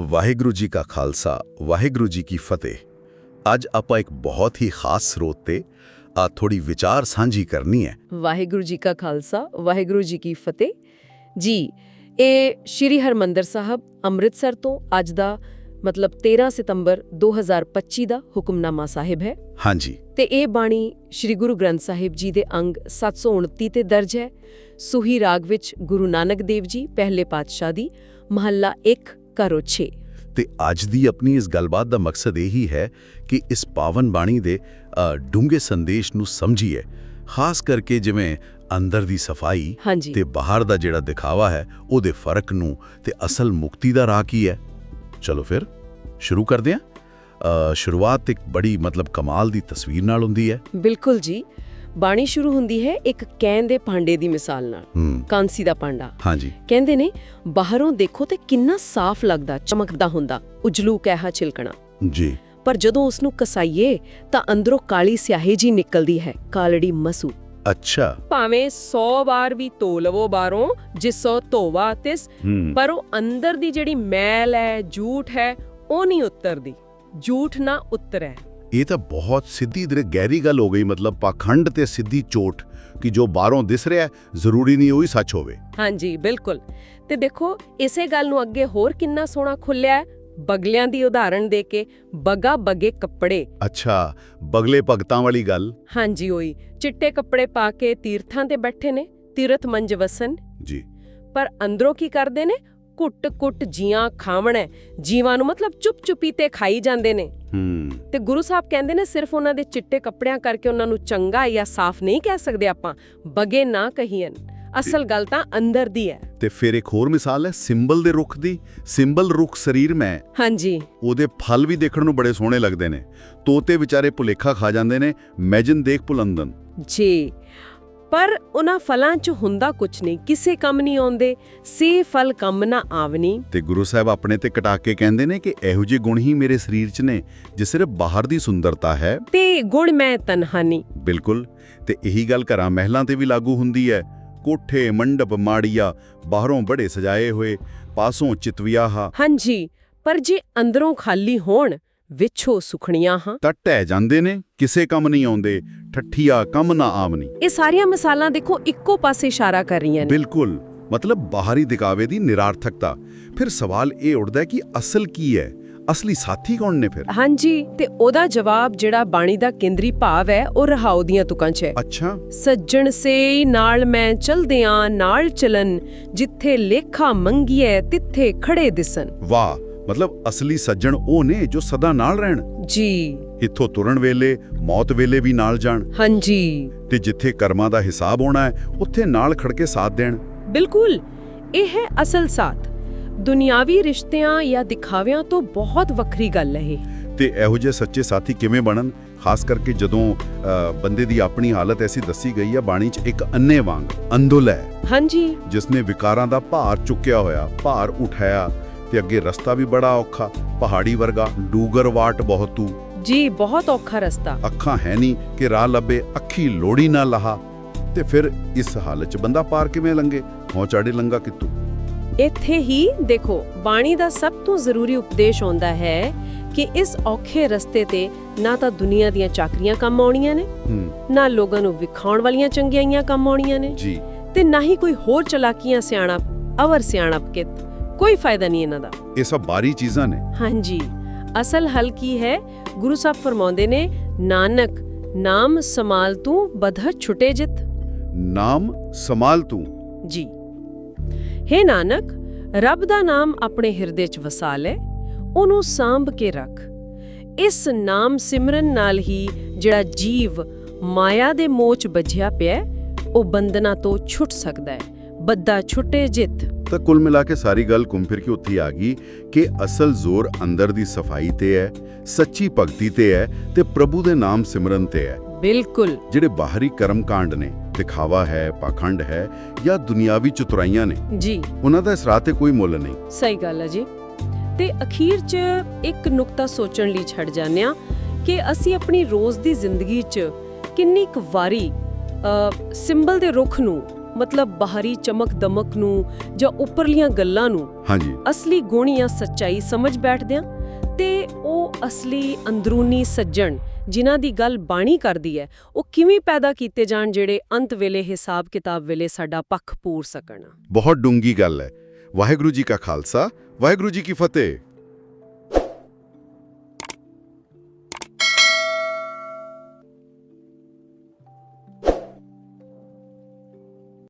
ਵਾਹਿਗੁਰੂ ਜੀ ਕਾ ਖਾਲਸਾ ਵਾਹਿਗੁਰੂ ਜੀ ਕੀ ਫਤਿਹ। ਅੱਜ ਆਪਾਂ ਇੱਕ ਬਹੁਤ ਹੀ ਖਾਸ ਸਰੋਤ ਤੇ ਆ ਥੋੜੀ ਵਿਚਾਰ ਸਾਂਝੀ ਕਰਨੀ ਹੈ। ਵਾਹਿਗੁਰੂ ਜੀ ਕਾ ਖਾਲਸਾ ਵਾਹਿਗੁਰੂ ਜੀ ਕੀ ਫਤਿਹ। ਜੀ ਇਹ ਸ਼੍ਰੀ ਹਰਮੰਦਰ ਸਾਹਿਬ ਅੰਮ੍ਰਿਤਸਰ ਤੋਂ ਅੱਜ ਦਾ ਮਤਲਬ 13 ਸਤੰਬਰ 2025 ਦਾ ਹੁਕਮਨਾਮਾ ਸਾਹਿਬ ਹੈ। ਹਾਂਜੀ। ਤੇ ਇਹ ਬਾਣੀ ਸ਼੍ਰੀ ਗੁਰੂ ਗ੍ਰੰਥ ਸਾਹਿਬ ਜੀ ਦੇ ਅੰਗ 729 ਤੇ ਦਰਜ ਹੈ। ਸੁਹੀ ਰਾਗ ਵਿੱਚ ਗੁਰੂ ਨਾਨਕ ਦੇਵ ਜੀ ਪਹਿਲੇ ਪਾਤਸ਼ਾਹ ਦੀ ਮਹੱਲਾ 1 ਘਰੋ 6 ਤੇ ਅੱਜ ਦੀ ਆਪਣੀ ਇਸ ਗੱਲਬਾਤ ਦਾ ਮਕਸਦ ਇਹੀ ਹੈ ਕਿ ਇਸ ਪਾਵਨ ਬਾਣੀ ਦੇ ਡੂੰਘੇ ਸੰਦੇਸ਼ ਨੂੰ ਸਮਝੀਏ। ਖਾਸ ਕਰਕੇ ਜਿਵੇਂ ਅੰਦਰ ਦੀ ਸਫ਼ਾਈ ਤੇ ਬਾਹਰ ਦਾ ਜਿਹੜਾ ਦਿਖਾਵਾ ਹੈ ਉਹਦੇ ਫ਼ਰਕ ਨੂੰ ਤੇ ਅਸਲ ਮੁਕਤੀ ਦਾ ਰਾਹ ਕੀ ਹੈ? ਚਲੋ ਫਿਰ ਸ਼ੁਰੂ ਕਰਦੇ ਹਾਂ। ਸ਼ੁਰੂਆਤ ਇੱਕ ਬੜੀ ਮਤਲਬ ਕਮਾਲ ਦੀ ਤਸਵੀਰ ਨਾਲ ਹੁੰਦੀ ਹੈ। ਬਿਲਕੁਲ ਜੀ। ਬਾਣੀ ਸ਼ੁਰੂ ਹੁੰਦੀ ਹੈ ਇੱਕ ਕੈਨ ਦੇ ਭਾਂਡੇ ਦੀ ਮਿਸਾਲ ਨਾਲ ਕਾਂਸੀ ਦਾ ਭਾਂਡਾ। ਹਾਂਜੀ। ਕਹਿੰਦੇ ਨੇ ਬਾਹਰੋਂ ਦੇਖੋ ਤੇ ਕਿੰਨਾ ਸਾਫ਼ ਲੱਗਦਾ ਚਮਕਦਾ ਹੁੰਦਾ ਉਜਲੂ ਕਹਿਆ ਛਿਲਕਣਾ। ਜੀ। ਪਰ ਜਦੋਂ ਉਸ ਨੂੰ ਕਸਾਈਏ ਤਾਂ ਅੰਦਰੋਂ ਕਾਲੀ ਸਿਆਹੀ ਜੀ ਨਿਕਲਦੀ ਹੈ ਕਾਲੜੀ ਮਸੂ। ਅੱਛਾ। ਭਾਵੇਂ 100 ਵਾਰ ਵੀ ਧੋ ਲਵੋ ਬਾਹਰੋਂ ਜਿਸੋ ਧੋਵਾ ਤਿਸ ਪਰ ਉਹ ਅੰਦਰ ਦੀ ਜਿਹੜੀ ਮੈਲ ਹੈ ਝੂਠ ਹੈ ਉਹ ਨਹੀਂ ਉਤਰਦੀ। ਝੂਠ ਨਾ ਉਤਰੈ। ਇਹ ਤਾਂ ਬਹੁਤ ਸਿੱਧੀ ਤੇ ਗਹਿਰੀ ਗੱਲ ਹੋ ਗਈ ਮਤਲਬ ਪਾਖੰਡ ਤੇ ਸਿੱਧੀ ਚੋਟ ਕਿ ਜੋ ਬਾਹਰੋਂ ਦਿਸ ਰਿਹਾ ਜ਼ਰੂਰੀ ਨਹੀਂ ਉਹੀ ਸੱਚ ਹੋਵੇ। ਹਾਂਜੀ ਬਿਲਕੁਲ। ਤੇ ਦੇਖੋ ਇਸੇ ਗੱਲ ਨੂੰ ਅੱਗੇ ਹੋਰ ਕਿੰਨਾ ਸੋਹਣਾ ਖੁੱਲਿਆ ਬਗਲਿਆਂ ਦੀ ਉਦਾਹਰਣ ਦੇ ਕੇ ਬਗਾ ਬਗੇ ਕੱਪੜੇ। ਅੱਛਾ ਬਗਲੇ ਭਗਤਾਂ ਵਾਲੀ ਗੱਲ। ਹਾਂਜੀ ਹੋਈ ਚਿੱਟੇ ਕੱਪੜੇ ਪਾ ਕੇ ਤੀਰਥਾਂ ਤੇ ਬੈਠੇ ਨੇ ਤੀਰਥ ਮੰਜ ਵਸਨ ਜੀ। ਪਰ ਅੰਦਰੋਂ ਕੀ ਕਰਦੇ ਨੇ? ਕੁੱਟ ਕੁੱਟ ਜੀਆਂ ਖਾਵਣਾ ਜੀਵਾਂ ਨੂੰ ਮਤਲਬ ਚੁੱਪ ਚੁਪੀ ਤੇ ਖਾਈ ਜਾਂਦੇ ਨੇ। ਹੂੰ। ਤੇ ਗੁਰੂ ਸਾਹਿਬ ਕਹਿੰਦੇ ਨੇ ਸਿਰਫ ਉਹਨਾਂ ਦੇ ਚਿੱਟੇ ਕੱਪੜਿਆਂ ਕਰਕੇ ਉਹਨਾਂ ਨੂੰ ਚੰਗਾ ਜਾਂ ਸਾਫ਼ ਨਹੀਂ ਕਹਿ ਸਕਦੇ ਆਪਾਂ। ਬਗੇ ਨਾ ਕਹੀਏ ਅਸਲ ਗੱਲ ਤਾਂ ਅੰਦਰ ਦੀ ਹੈ। ਤੇ ਫਿਰ ਇੱਕ ਹੋਰ ਮਿਸਾਲ ਹੈ ਸਿੰਬਲ ਦੇ ਰੁੱਖ ਦੀ। ਸਿੰਬਲ ਰੁੱਖ ਸਰੀਰ ਮੈਂ। ਹਾਂਜੀ। ਉਹਦੇ ਫਲ ਵੀ ਦੇਖਣ ਨੂੰ ਬੜੇ ਸੋਹਣੇ ਲੱਗਦੇ ਨੇ। ਤੋਤੇ ਵਿਚਾਰੇ ਭੁਲੇਖਾ ਖਾ ਜਾਂਦੇ ਨੇ। ਮੈਜਨ ਦੇਖ ਭੁਲੰਦਨ। ਜੀ। ਪਰ ਉਹਨਾਂ ਫਲਾਂ 'ਚ ਹੁੰਦਾ ਕੁਛ ਨਹੀਂ ਕਿਸੇ ਕੰਮ ਨਹੀਂ ਆਉਂਦੇ ਸੇ ਫਲ ਕੰਮ ਨਾ ਆਵਨੀ। ਤੇ ਗੁਰੂ ਸਾਹਿਬ ਆਪਣੇ ਤੇ ਕਟਾ ਕੇ ਕਹਿੰਦੇ ਨੇ ਕਿ ਇਹੋ ਜਿਹੇ ਗੁਣ ਹੀ ਮੇਰੇ ਸਰੀਰ 'ਚ ਨੇ ਜੇ ਸਿਰਫ ਬਾਹਰ ਦੀ ਸੁੰਦਰਤਾ ਹੈ। ਤੇ ਗੁਣ ਮੈਂ ਤਨਹਾਨੀ। ਬਿਲਕੁਲ। ਤੇ ਇਹੀ ਗੱਲ ਘਰਾਂ ਮਹਿਲਾਂ ਤੇ ਵੀ ਲਾਗੂ ਹੁੰਦੀ ਹੈ। ਕੋਠੇ ਮੰਡਪ ਮਾੜੀਆ ਬਾਹਰੋਂ ਬੜੇ ਸਜਾਏ ਹੋਏ ਪਾਸੋਂ ਚਿਤਵਿਆਹਾ। ਹਾਂਜੀ ਪਰ ਜੇ ਅੰਦਰੋਂ ਖਾਲੀ ਹੋਣ ਵਿਛੋ ਸੁਖਣੀਆਂ ਹਾਂ। ਤਾਂ ਜਾਂਦੇ ਨੇ ਕਿਸੇ ਕੰਮ ਨਹੀਂ ਆਉਂਦੇ ਠੱਠੀਆ ਕੰਮ ਨਾ ਆਵਨੀ। ਇਹ ਸਾਰੀਆਂ ਮਿਸਾਲਾਂ ਦੇਖੋ ਇੱਕੋ ਪਾਸੇ ਇਸ਼ਾਰਾ ਕਰ ਰਹੀਆਂ ਨੇ। ਬਿਲਕੁਲ ਮਤਲਬ ਬਾਹਰੀ ਦਿਖਾਵੇ ਦੀ ਨਿਰਾਰਥਕਤਾ। ਫਿਰ ਸਵਾਲ ਇਹ ਉੱਠਦਾ ਕਿ ਅਸਲ ਕੀ ਹੈ? ਅਸਲੀ ਸਾਥੀ ਕੌਣ ਨੇ ਫਿਰ? ਹਾਂਜੀ ਤੇ ਉਹਦਾ ਜਵਾਬ ਜਿਹੜਾ ਬਾਣੀ ਦਾ ਕੇਂਦਰੀ ਭਾਵ ਹੈ ਉਹ ਰਹਾਉ ਦੀਆਂ ਤੁਕਾਂ 'ਚ ਹੈ। ਅੱਛਾ। ਸੱਜਣ ਸੇ ਨਾਲ ਮੈਂ ਚਲਦਿਆਂ ਨਾਲ ਚਲਨ ਜਿੱਥੇ ਲੇਖਾ ਮੰਗੀਏ ਤਿੱਥੇ ਖੜੇ ਦਿਸਨ। ਵਾਹ ਮਤਲਬ ਅਸਲੀ ਸੱਜਣ ਉਹ ਨੇ ਜੋ ਸਦਾ ਨਾਲ ਰਹਿਣ। ਜੀ। ਇੱਥੋਂ ਤੁਰਨ ਵੇਲੇ ਮੌਤ ਵੇਲੇ ਵੀ ਨਾਲ ਜਾਣ। ਹਾਂਜੀ। ਤੇ ਜਿੱਥੇ ਕਰਮਾਂ ਦਾ ਹਿਸਾਬ ਹੋਣਾ ਹੈ ਉੱਥੇ ਨਾਲ ਖੜ ਕੇ ਸਾਥ ਦੇਣ। ਬਿਲਕੁਲ। ਇਹ ਹੈ ਅਸਲ ਸਾਥ। ਦੁਨਿਆਵੀ ਰਿਸ਼ਤਿਆਂ ਜਾਂ ਦਿਖਾਵਿਆਂ ਤੋਂ ਬਹੁਤ ਵੱਖਰੀ ਗੱਲ ਹੈ ਇਹ। ਤੇ ਇਹੋ ਜਿਹੇ ਸੱਚੇ ਸਾਥੀ ਕਿਵੇਂ ਬਣਨ? ਖਾਸ ਕਰਕੇ ਜਦੋਂ ਬੰਦੇ ਦੀ ਆਪਣੀ ਹਾਲਤ ਐਸੀ ਦੱਸੀ ਗਈ ਹੈ ਬਾਣੀ 'ਚ ਇੱਕ ਅੰਨੇ ਵਾਂਗ ਅੰਦੋਲ। ਹੈ ਹਾਂਜੀ। ਜਿਸਨੇ ਵਿਕਾਰਾਂ ਦਾ ਭਾਰ ਚੁੱਕਿਆ ਹੋਇਆ ਭਾਰ ਉਠਾਇਆ ਤੇ ਅੱਗੇ ਰਸਤਾ ਵੀ ਬੜਾ ਔਖਾ ਪਹਾੜੀ ਵਰਗਾ ਡੂਗਰ ਵਾਟ ਬਹੁਤ ਜੀ ਬਹੁਤ ਔਖਾ ਰਸਤਾ। ਅੱਖਾਂ ਹੈ ਨਹੀਂ ਕਿ ਰਾਹ ਲੱਭੇ ਅੱਖੀ ਲੋੜੀ ਨਾ ਲਹਾ। ਤੇ ਫਿਰ ਇਸ ਹਾਲਤ 'ਚ ਬੰਦਾ ਪਾਰ ਕਿਵੇਂ ਲੰਗੇ ਹੌ ਚਾੜੇ ਲੰਗਾ ਕਿਤੂ ਇੱਥੇ ਹੀ ਦੇਖੋ ਬਾਣੀ ਦਾ ਸਭ ਤੋਂ ਜ਼ਰੂਰੀ ਉਪਦੇਸ਼ ਹੁੰਦਾ ਹੈ ਕਿ ਇਸ ਔਖੇ ਰਸਤੇ ਤੇ ਨਾ ਤਾਂ ਦੁਨੀਆ ਦੀਆਂ ਚਾਕਰੀਆਂ ਕੰਮ ਆਉਣੀਆਂ ਨੇ ਨਾ ਲੋਕਾਂ ਨੂੰ ਵਿਖਾਉਣ ਵਾਲੀਆਂ ਚੰਗਿਆਈਆਂ ਕੰਮ ਆਉਣੀਆਂ ਨੇ ਜੀ। ਤੇ ਨਾ ਹੀ ਕੋਈ ਹੋਰ ਚਲਾਕੀਆਂ ਸਿਆਣਪ ਅਵਰ ਸਿਆਣਪ ਕਿਤ। ਕੋਈ ਫਾਇਦਾ ਨਹੀਂ ਇਹਨਾਂ ਦਾ। ਇਹ ਸਭ ਬਾਰੀ ਚੀਜ਼ਾਂ ਨੇ। ਹਾਂਜੀ। ਅਸਲ ਹੱਲ ਕੀ ਹੈ? ਗੁਰੂ ਸਾਹਿਬ ਫਰਮਾਉਂਦੇ ਨੇ ਨਾਨਕ ਨਾਮ ਸਮਾਲ ਤੂੰ ਬਧਾ ਛੁਟੇ ਜਿਤ। ਨਾਮ ਸਮਾਲ ਤੂੰ। ਜੀ। हे ਨਾਨਕ ਰੱਬ ਦਾ ਨਾਮ ਆਪਣੇ ਹਿਰਦੇ 'ਚ ਵਸਾ ਲੈ ਉਹਨੂੰ ਸਾਂਭ ਕੇ ਰੱਖ। ਇਸ ਨਾਮ ਸਿਮਰਨ ਨਾਲ ਹੀ ਜਿਹੜਾ ਜੀਵ ਮਾਇਆ ਦੇ ਮੋਹ 'ਚ ਬੱਝਿਆ ਪਿਆ ਹੈ, ਉਹ ਬੰਧਨਾਂ ਤੋਂ ਛੁੱਟ ਸਕਦਾ ਹੈ। ਬੱਦਾ ਛੁੱਟੇ ਜਿਤ। ਤਾਂ ਕੁੱਲ ਮਿਲਾ ਕੇ ਸਾਰੀ ਗੱਲ ਘੁੰਮ ਫਿਰ ਕੇ ਉੱਥੇ ਆ ਗਈ ਕਿ ਅਸਲ ਜ਼ੋਰ ਅੰਦਰ ਦੀ ਸਫ਼ਾਈ ਤੇ ਹੈ ਸੱਚੀ ਭਗਤੀ ਤੇ ਹੈ ਤੇ ਪ੍ਰਭੂ ਦੇ ਨਾਮ ਸਿਮਰਨ ਤੇ ਹੈ। ਬਿਲਕੁਲ। ਜਿਹੜੇ ਬਾਹਰੀ ਕਰਮ ਕਾਂਡ ਨੇ ਦਿਖਾਵਾ ਹੈ ਪਾਖੰਡ ਹੈ ਜਾਂ ਦੁਨਿਆਵੀ ਚਤੁਰਾਈਆਂ ਨੇ ਜੀ। ਉਹਨਾਂ ਦਾ ਇਸ ਰਾਹ ਤੇ ਕੋਈ ਮੁੱਲ ਨਹੀਂ। ਸਹੀ ਗੱਲ ਹੈ ਜੀ। ਤੇ ਅਖੀਰ 'ਚ ਇੱਕ ਨੁਕਤਾ ਸੋਚਣ ਲਈ ਛੱਡ ਜਾਂਦੇ ਆ ਕਿ ਅਸੀਂ ਆਪਣੀ ਰੋਜ਼ ਦੀ ਜ਼ਿੰਦਗੀ 'ਚ ਕਿੰਨੀ ਕੁ ਵਾਰੀ ਸਿੰਬਲ ਦੇ ਰੁੱਖ ਨੂੰ ਮਤਲਬ ਬਾਹਰੀ ਚਮਕ ਦਮਕ ਨੂੰ ਜਾਂ ਉੱਪਰਲੀਆਂ ਗੱਲਾਂ ਨੂੰ ਹਾਂਜੀ। ਅਸਲੀ ਗੁਣ ਜਾਂ ਸੱਚਾਈ ਸਮਝ ਬੈਠਦੇ ਹਾਂ ਤੇ ਉਹ ਅਸਲੀ ਅੰਦਰੂਨੀ ਸੱਜਣ ਜਿਨ੍ਹਾਂ ਦੀ ਗੱਲ ਬਾਣੀ ਕਰਦੀ ਹੈ ਉਹ ਕਿਵੇਂ ਪੈਦਾ ਕੀਤੇ ਜਾਣ ਜਿਹੜੇ ਅੰਤ ਵੇਲੇ ਹਿਸਾਬ ਕਿਤਾਬ ਵੇਲੇ ਸਾਡਾ ਪੱਖ ਪੂਰ ਸਕਣ। ਬਹੁਤ ਡੂੰਗੀ ਗੱਲ ਹੈ। ਵਾਹਿਗੁਰੂ ਜੀ ਕਾ ਖਾਲਸਾ ਵਾਹਿਗੁਰੂ ਜੀ ਕੀ ਫਤਿਹ।